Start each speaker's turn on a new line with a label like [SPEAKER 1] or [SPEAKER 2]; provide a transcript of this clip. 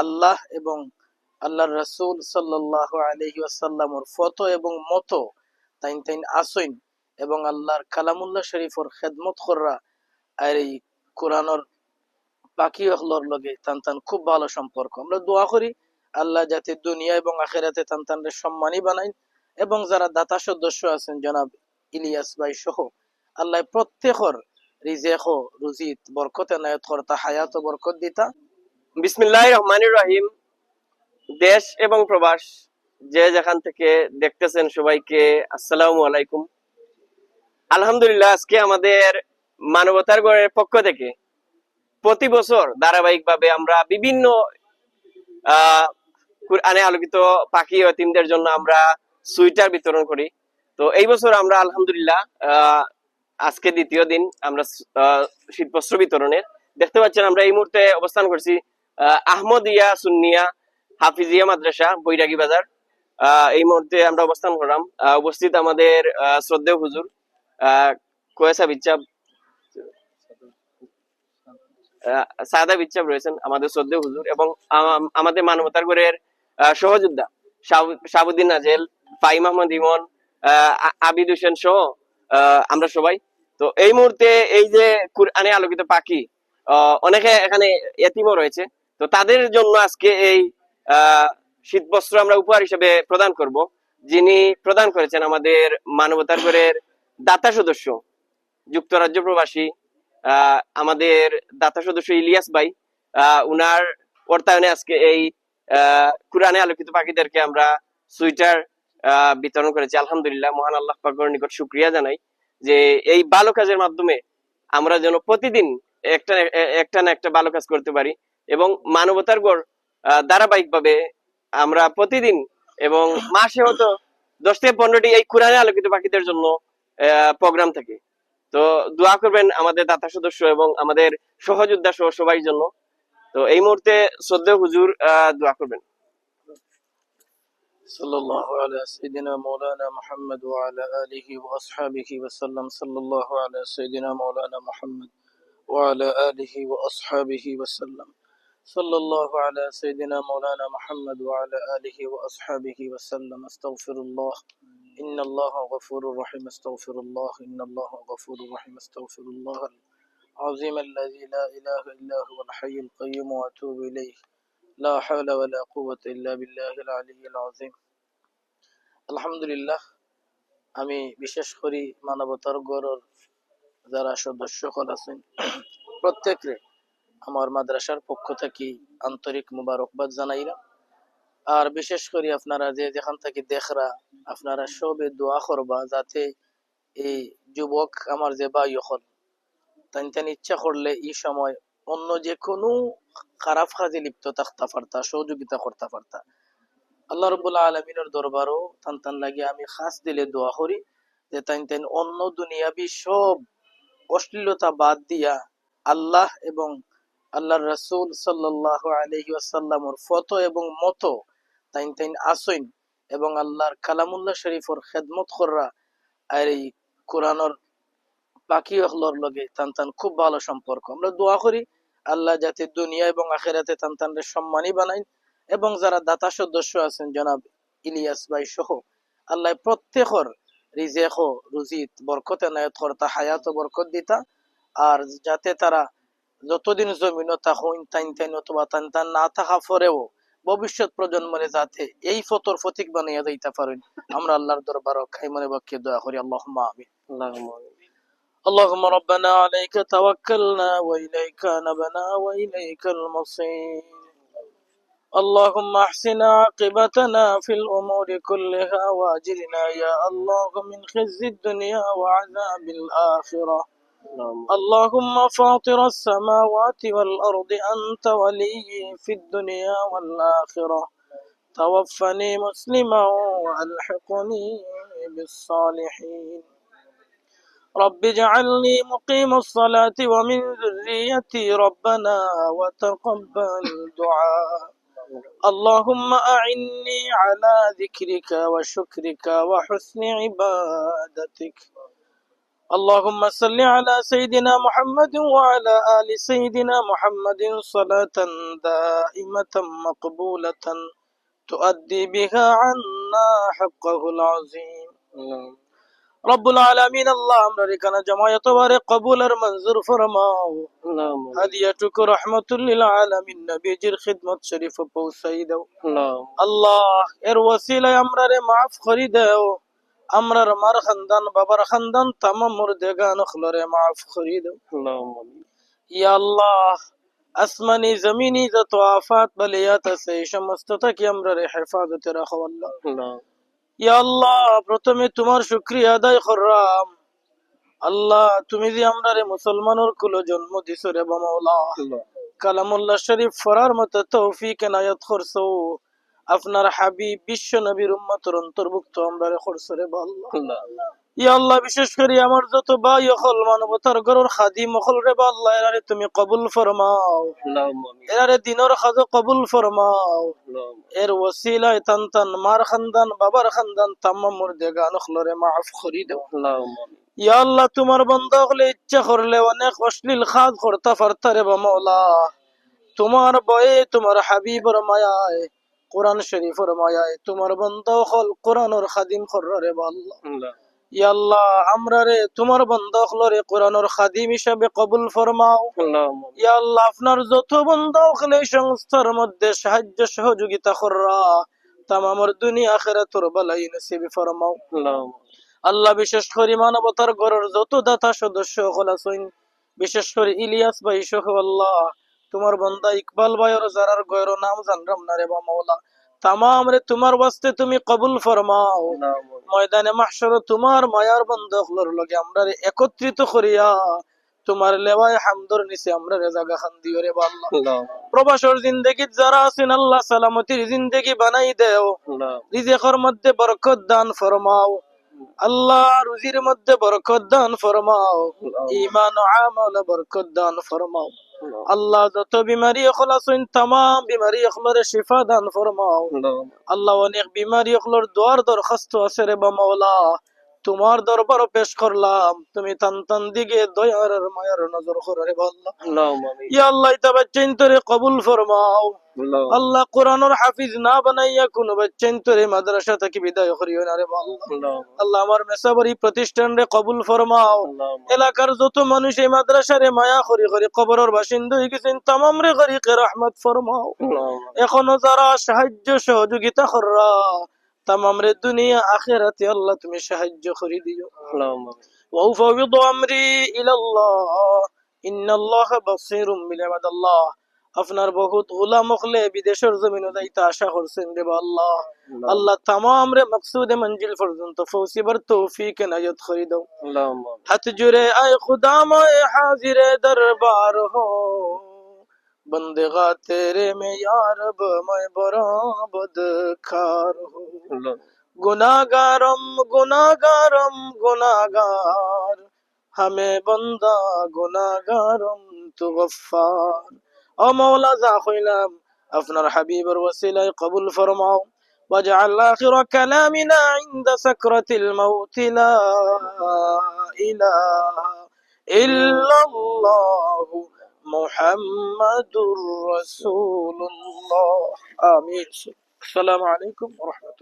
[SPEAKER 1] আল্লাহ এবং আল্লাহর রাসূল সাল্লাল্লাহু আলাইহি ওয়াসাল্লামর ফতো এবং মতো, তাইন তাইন আসইন এবং আল্লাহর কালামুল্লাহ শরীফর খেদমত কররা, আর এই কোরআনর বাকি হলর লগে তান তান খুব ভালো সম্পর্ক। আমরা দোয়া করি, আল্লাহ যাতে দুনিয়া এবং আখেরাতে তান তানরে সম্মানী বানাইন এবং যারা দাতা সদস্য আছেন জনাব ইলিয়াস ভাই সহ, আল্লাহ প্রত্যেকর রিজেক রুজিত বরকত এনায়ত করতা, হায়াত বরকত দিতা।
[SPEAKER 2] বিসমিল্লাহ রহমানুর রহিম। দেশ এবং প্রবাস যে যেখান থেকে দেখতেছেন সবাইকে আলাইকুম। আলহামদুলিল্লাহ আজকে আমাদের মানবতার গড়ের পক্ষ থেকে প্রতি বছর ধারাবাহিকভাবে আমরা বিভিন্ন কুরআনে আলোকিত পাখি ও এতিমদের জন্য আমরা সুইটার বিতরণ করি। তো এই বছর আমরা আলহামদুলিল্লাহ আজকে দ্বিতীয় দিন আমরা আহ, শীতবস্ত্র বিতরণের। দেখতে পাচ্ছেন আমরা এই মুহূর্তে অবস্থান করছি আহমদিয়া সুন্নিয়া হাফিজিয়া মাদ্রাসা, বৈরাগী বাজার। এই মুহূর্তে আমরা অবস্থান করলাম। উপস্থিত আমাদের শ্রদ্ধেয় হুজুর কোয়েসা বিচ্ছাব সাদা রয়েছেন আমাদের শ্রদ্ধেয় হুজুর এবং আমাদের মানবতার গড়ের সহযোদ্ধা শাহাবু- শাহাবুদ্দিন নাজেল ফাইম আহমদ ইমন আবিদ হোসেন সহ আমরা সবাই। তো এই মুহূর্তে এই যে কুরআনে আলোকিত পাখি অনেকে এখানে এতিমও রয়েছে। তো তাদের জন্য আজকে এই শীত বস্ত্র আমরা উপহার হিসেবে প্রদান করব, যিনি প্রদান করেছেন আমাদের মানবতার ঘরের দাতা সদস্য, যুক্তরাজ্য প্রবাসী আমাদের দাতা সদস্য ইলিয়াস ভাই উনার অর্থায়নে আজকে এই কুরআনে আলোকিত পাখিদেরকে আমরা সুইটার বিতরণ করেছি। আলহামদুলিল্লাহ, মহান আল্লাহ পাকের নিকট শুক্রিয়া জানাই যে এই ভালো কাজের মাধ্যমে আমরা যেন প্রতিদিন একটা একটা না একটা ভালো কাজ করতে পারি। এবং মানবতার গড় ধারাবাহিক ভাবে আমরা প্রতিদিন এবং মাসে হতো দশ থেকে পনেরোটি এই কোরআনে আলোকিত পাখিদের জন্য প্রোগ্রাম থাকে তো দোয়া করবেন আমাদের দাতা সদস্য এবং আমাদের সহযোদ্ধা সহ সবাই জন্য তো এই মুহূর্তে শ্রদ্ধেয় হুজুর আহ, দোয়া করবেন
[SPEAKER 1] صلى الله على سيدنا مولانا محمد وعلى آله وأصحابه وسلم صلى الله على سيدنا مولانا محمد وعلى آله وأصحابه وسلم صلى الله على سيدنا مولانا محمد وعلى آله وأصحابه وسلم. استغفر الله إن الله غفور رحيم. استغفر الله إن الله غفور رحيم. استغفر الله العظيم الذي لا إله إلا هو الحي القيوم وأتوب إليه. لا حول ولا قوة إلا بالله العلي العظيم. الحمد لله أمي বিশেষ من মানবতার গড়ের যারা সদস্য আছেন প্রত্যেকরে আমার মাদ্রাসার পক্ষ থেকে আন্তরিক মুবারকবাদ জানাইলাম। আর বিশেষ করে আপনারা যে যেখান থেকে দেখরা, আপনারা সবে দোয়া করবা যাতে এই যুবক আমার যে ভাই হল তাই তাই ইচ্ছা করলে এই সময় অন্য যে কোনো খারাপ কাজে লিপ্ত থাকতে পারতা, সহযোগিতা করতে পারতা। আল্লাহ রবুল্লাহ আলমিনের দরবারও তান তান লাগে আমি খাস দিলে দোয়া করি যে তাই তাই অন্য দুনিয়াবি সব অশ্লীলতা বাদ দিয়া আল্লাহ এবং আল্লাহর রাসূল সাল্লাল্লাহু আলাইহি ওয়াসাল্লামর ফতো এবং মতো তাইন তাইন আসইন এবং আল্লাহর কালামুল্লাহ শরীফর খেদমত কররা আর এই কোরআনর বাকি হলর লগে তান তান খুব ভালো সম্পর্ক। আমরা দোয়া করি আল্লাহ যাতে দুনিয়া এবং আখেরাতে তান তানরে সম্মানী বানাইন এবং যারা দাতা সদস্য আছেন জনাব ইলিয়াস ভাই সহ আল্লাহ প্রত্যেকর রিজেক ও রুজিত বরকত এনায়ত করতা হায়াত বরকত দিতা। আর যাতে তারা যতদিন জমিন থাকুন তাইন তাইন অথবা তান তান না থাকা পরেও ভবিষ্যৎ প্রজন্মরে যাতে এই ফতর ফতিক বানিয়ে দিতে পারেন আমরা আল্লাহর দরবার খাই মনে বাক্যে দোয়া করি আল্লাহ আমিন
[SPEAKER 2] আল্লাহুম্মা আমিন।
[SPEAKER 1] اللهم ربنا عليك توكلنا وإليك نبنا وإليك المصير اللهم احسن عاقبتنا في الأمور كلها واجرنا يا الله من خزي الدنيا وعذاب الآخرة
[SPEAKER 2] আল্লাহুম্মা
[SPEAKER 1] اللهم فاطر السماوات والأرض أنت ولي في الدنيا والآخرة. توفني مسلما وألحقني بالصالحين. رب اجعلني مقيم الصلاة ومن ذريتي ربنا وتقبل دعاء. اللهم أعني على ذكرك وشكرك وحسن عبادتك. اللهم صل على سيدنا محمد وعلى آل سيدنا محمد صلاة دائمة مقبولة تؤدي بها عنا حقه العظيم রব্বুল আলামিন আল্লাহ আমরা এখানে জমায়েত বারে কবুল আর মঞ্জুর ফরমাও হাদিয়াটুকু রহমতুল্লিল আলামিন নবীজির খিদমত শরীফ পৌঁছাই দাও আল্লাহ এর ওসিলায় আমরা রে মাফ করি দেও আমরার মার খানদান বাবার খানদান তামাম মুর্দেগান খলরে মাফ করি দেও ইয়া আল্লাহ আসমানি জমিনি যত আফাত বালিয়াত আছে এই সমস্ত থেকে আমরা রে হেফাজতে রাখো আল্লাহ ইয়া আল্লাহ প্রথমে তোমার শুক্রিয়া আদায় করলাম আল্লাহ তুমি যে আমরা রে মুসলমানের কুলো জন্ম দিছো রে বামাওলা কালামুল্লাহ শরীফ ফরার মতো তৌফিক এনায়ত করছ আপনার হাবিব বিশ্ব নবীর উম্মতের অন্তর্ভুক্ত আমরা রে করছ রে বা আল্লাহ, বিশেষ করে আমার যত ভাই মানবতার রে এরারে তুমি কবুল ফরমাও। এরারে দিনের কবুল ফরমাও। এর ওসিলায় তান তান, মার খানদান, বাবার খানদান তাম্মা মুর্দে গান খলরে মাফ করি দাও। ইয়া আল্লাহ, তোমার বন্ধ হলে ইচ্ছা করলে অনেক অশ্লীল খাদ করতে পারতা রে বা মৌলা তোমার বয়ে তোমার হাবিবর মায়ায় কোরআন শরীফর মায়ায়। তোমার বন্ধ হল কোরআনর খাদিম ইয়া আল্লাহ আমরা রে তোমার হলরে কোরআনর খাদিম হিসাবে কবুল ফরমাও। ইয়া আল্লাহ আপনার যত সংস্থার মধ্যে সাহায্য সহযোগিতা কররা তামামর দুনিয়া আখেরাতর বালাই নসিব ফরমাও। আল্লাহ বিশেষ করে মানবতার গড়ের যত দাতা সদস্য হল আছেন বিশেষ করে ইলিয়াস ভাই সহ আল্লাহ। তোমার বন্দা ইকবাল ভাইয়ের যারার গয়ের নাম জানরাম না রে বা মৌলা তামাম রে তোমার বাস্তে তুমি কবুল ফরমাও। ময়দানে মাহশর তোমার মায়ার বন্ধকলর লগে আমরা রে একত্রিত করিয়া তোমার লেওয়ায় হামদর নিচে আমরা রে জাগা খান দিও রে বা প্রবাসর জিন্দগিত যারা আছেন আল্লাহ সালামতির জিন্দগি বানাই দেও। রিজেকর মধ্যে বরকত দান ফরমাও। আল্লাহ রুজির মধ্যে বরকত দান ফরমাও। ইমান ও আমল বরকত দান ফরমাও। আল্লাহ যত বিমারি অকল আছেন তাম বিমারি অকলরে শিফা দান ফরমাও। আল্লাহ অনেক বিমারি অকলর দোয়ার দরখাস্ত আছে রে বা মাওলা। তোমার দরবার পেশ করলাম। তুমি তান তান দিকে দয়ার মায়ার নজর করে আল্লাহ। ইয়া আল্লাহ ইতা চিন্তরে কবুল ফরমাও। আল্লাহ কোরআনের হাফিজ না বানাইয়া কোন বাচ্চাইন তোরে মাদ্রাসা থেকে বিদায় করিও না রে বা আল্লাহ আল্লাহ আমার মেসাবারি প্রতিষ্ঠান রে কবুল ফরমাও এলাকার যত মানুষ এই মাদ্রাসারে মায়া করি করি কবরের বাসিন্দা হয়ে গেছেন তামাম রে করি রহমত ফরমাও এখনো যারা সাহায্য সহযোগিতা কররা তামাম রে দুনিয়া আখেরাতে আল্লাহ তুমি সাহায্য করে দিও وأفوض أمري إلى الله إن الله بصير بالعباد الله আপনার বহুত উলা মখলে বিদেশের জমিনে যাইতে আশা করছেন দেব আল্লাহ। আল্লাহ। তামাম রে মকসুদে মঞ্জিল পর্যন্ত ফৌসিবার তৌফিক নাজত করি দাও। হাত জুড়ে আয় খুদাম হাজিরে দরবার হো। بندگا تیرے میں یارب میں برآمد کار হো। گناگارم گناگارم گناگار হামে বন্দা گناگارم تو غفار ও মৌলা যা হইলাম আপনার হাবিবের ওসিলায় কবুল ফরমাও واجعل آخر كلامنا عند سكرة الموت لا إله إلا الله محمد رسول الله آمين السلام عليكم ورحمة الله